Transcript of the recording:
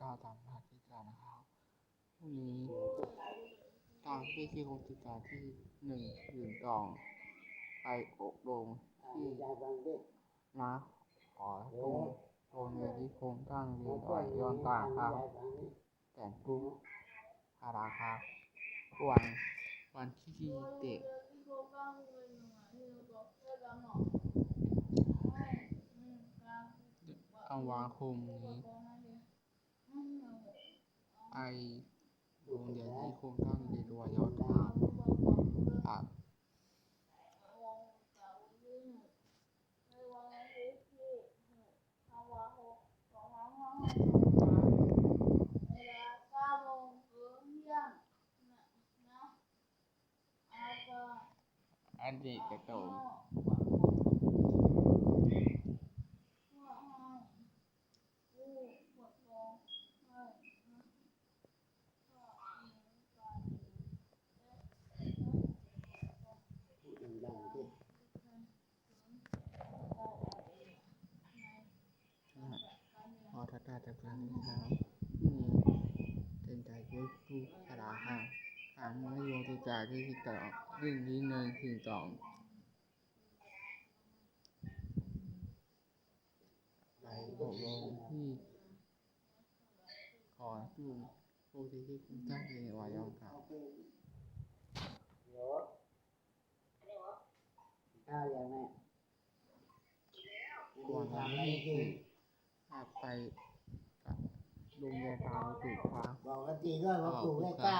ตาตามหาที่กานะครับพรุ่งนี้ตามที่ที่คงศึกษาที่หนึ่งถึงสอง ไปอบรมที่นะขอตรงโรงเรียนที่โครงตั้งเรียนอ่อนย้อนต่างครับ แต่งปุ๊บพาราครับวันวันที่เด็กกลางวาคมนี้ ไปโรงเรียนที่โครงตั้งเรียนอ่อนย้อนต่างครับอันเด็กกระโตม พอทัด ตาจากการนี้ครับนี่เป็นใจยุคทุกพลาห้าถามว่าโยติจาที่ที่ต่อหนึ่งที่หนึ่งถึงสองไปอบรมที่ขอสู่ผู้ที่ที่คุณตั้งเองวายองครับข้าวยังแม่ก่อนวันที่สี่ถ้าไปกับโร งเรียนตามถูกครับบอกกันจริงด้วยว่าปลูกเลขเก้า